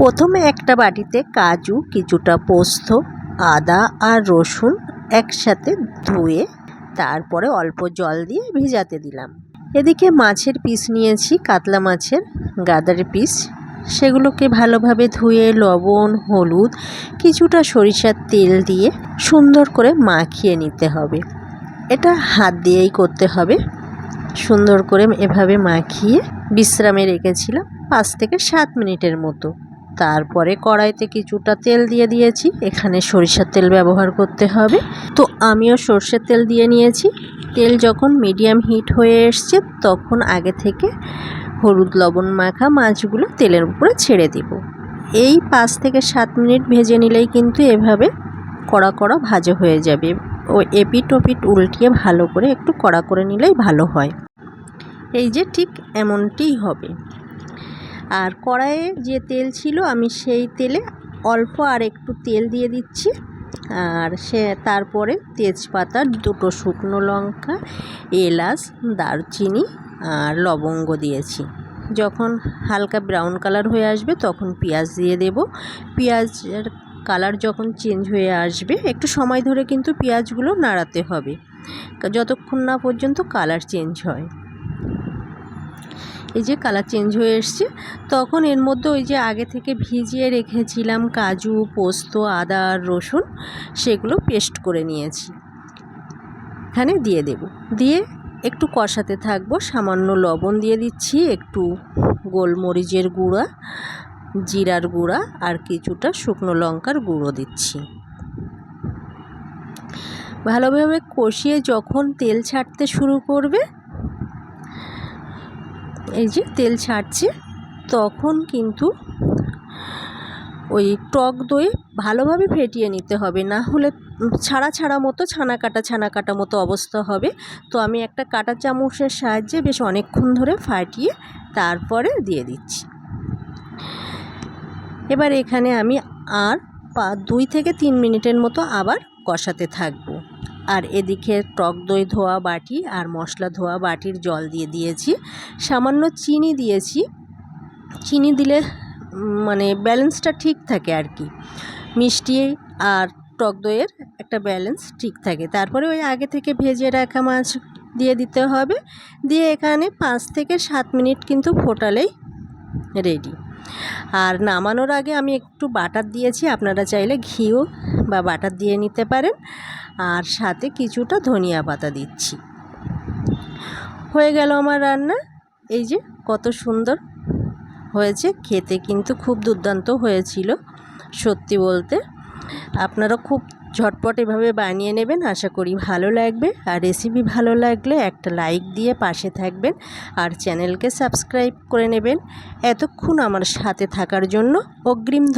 প্রথমে একটা বাটিতে কাজু, কিছুটা পোস্ত, আদা আর রসুন একসাথে ধুয়ে তারপরে অল্প জল দিয়ে ভিজাতে দিলাম। এদিকে মাছের পিস নিয়েছি, কাতলা মাছের গাদার পিস। সেগুলোকে ভালোভাবে ধুয়ে লবণ, হলুদ, কিছুটা সরিষার তেল দিয়ে সুন্দর করে মাখিয়ে নিতে হবে। এটা হাত দিয়েই করতে হবে। সুন্দর করে এভাবে মাখিয়ে বিশ্রামে রেখেছিলাম পাঁচ থেকে সাত মিনিটের মতো। তারপরে কড়াইতে কিছুটা তেল দিয়ে দিয়েছি। এখানে সরিষার তেল ব্যবহার করতে হবে। তো আমিও সর্ষের তেল দিয়ে নিয়েছি। তেল যখন মিডিয়াম হিট হয়ে এসছে, তখন আগে থেকে হলুদ লবণ মাখা মাছগুলো তেলের উপরে ছেড়ে দিব। এই পাঁচ থেকে সাত মিনিট ভেজে নিলেই কিন্তু এভাবে কড়া কড়া ভাজা হয়ে যাবে। ও এপিট ওপিট উল্টিয়ে ভালো করে একটু কড়া করে নিলেই ভালো হয়। এই যে ঠিক এমনটিই হবে। আর কড়াইয়ে যে তেল ছিল, আমি সেই তেলে অল্প আর একটু তেল দিয়ে দিচ্ছি। আর সে, তারপরে তেজপাতা, দুটো শুকনো লঙ্কা, এলাচ, দারচিনি আর লবঙ্গ দিয়েছি। যখন হালকা ব্রাউন কালার হয়ে আসবে, তখন পেঁয়াজ দিয়ে দেব। পেঁয়াজের কালার যখন চেঞ্জ হয়ে আসবে, একটু সময় ধরে কিন্তু পেঁয়াজগুলো নাড়াতে হবে। যতক্ষণ না পর্যন্ত কালার চেঞ্জ হয়। এই যে কালার চেঞ্জ হয়ে এসছে। তখন এর মধ্যে ওই যে আগে থেকে ভিজিয়ে রেখেছিলাম কাজু, পোস্ত, আদা রসুন, সেগুলো পেস্ট করে নিয়েছি। এখানে দিয়ে দেব। দিয়ে একটু কষাতে থাকব। সামান্য লবণ দিয়ে দিচ্ছি, একটু গোলমরিচের গুঁড়া, জিরার গুঁড়া আর কিছুটা শুকনো লঙ্কার গুঁড়ো দিচ্ছি। ভালোভাবে কষিয়ে যখন তেল ছাড়তে শুরু করবে এই যে তেল ছাড়ছে, তখন কিন্তু ওই টক দই ভালোভাবে ফেটিয়ে নিতে হবে। না হলে ছাড়া ছাড়া মতো, ছানা কাটা ছানা কাটা মতো অবস্থা হবে। তো আমি একটা কাটা চামচের সাহায্যে বেশ অনেকক্ষণ ধরে ফাটিয়ে তারপরে দিয়ে দিচ্ছি। এবার এখানে আমি আর দুই থেকে তিন মিনিটের মতো আবার কষাতে থাকব। আর এদিকে টক দই ধোয়া বাটি আর মশলা ধোয়া বাটির জল দিয়ে দিয়েছি। সামান্য চিনি দিয়েছি। চিনি দিলে মানে ব্যালেন্সটা ঠিক থাকে আর কি। মিষ্টি আর টক দইয়ের একটা ব্যালেন্স ঠিক থাকে। তারপরে ওই আগে থেকে ভেজে রাখা মাছ দিয়ে দিতে হবে। দিয়ে এখানে পাঁচ থেকে সাত মিনিট কিন্তু ফোটালেই রেডি। আর নামানোর আগে আমি একটু বাটার দিয়েছি, আপনারা চাইলে ঘিও বা বাটার দিয়ে নিতে পারেন। আর সাথে কিছুটা ধনিয়া পাতা দিচ্ছি। হয়ে গেল আমার রান্না। এই যে কত সুন্দর হয়েছে, খেতে কিন্তু খুব দুর্দান্ত হয়েছিল, সত্যি বলতে। আপনারা খুব ঝটপট এভাবে বানিয়ে নেবেন, আশা করি ভালো লাগবে। আর রেসিপি ভালো লাগলে একটা লাইক দিয়ে পাশে থাকবেন আর চ্যানেলকে সাবস্ক্রাইব করে নেবেন। এতক্ষণ আমার সাথে থাকার জন্য অগ্রিম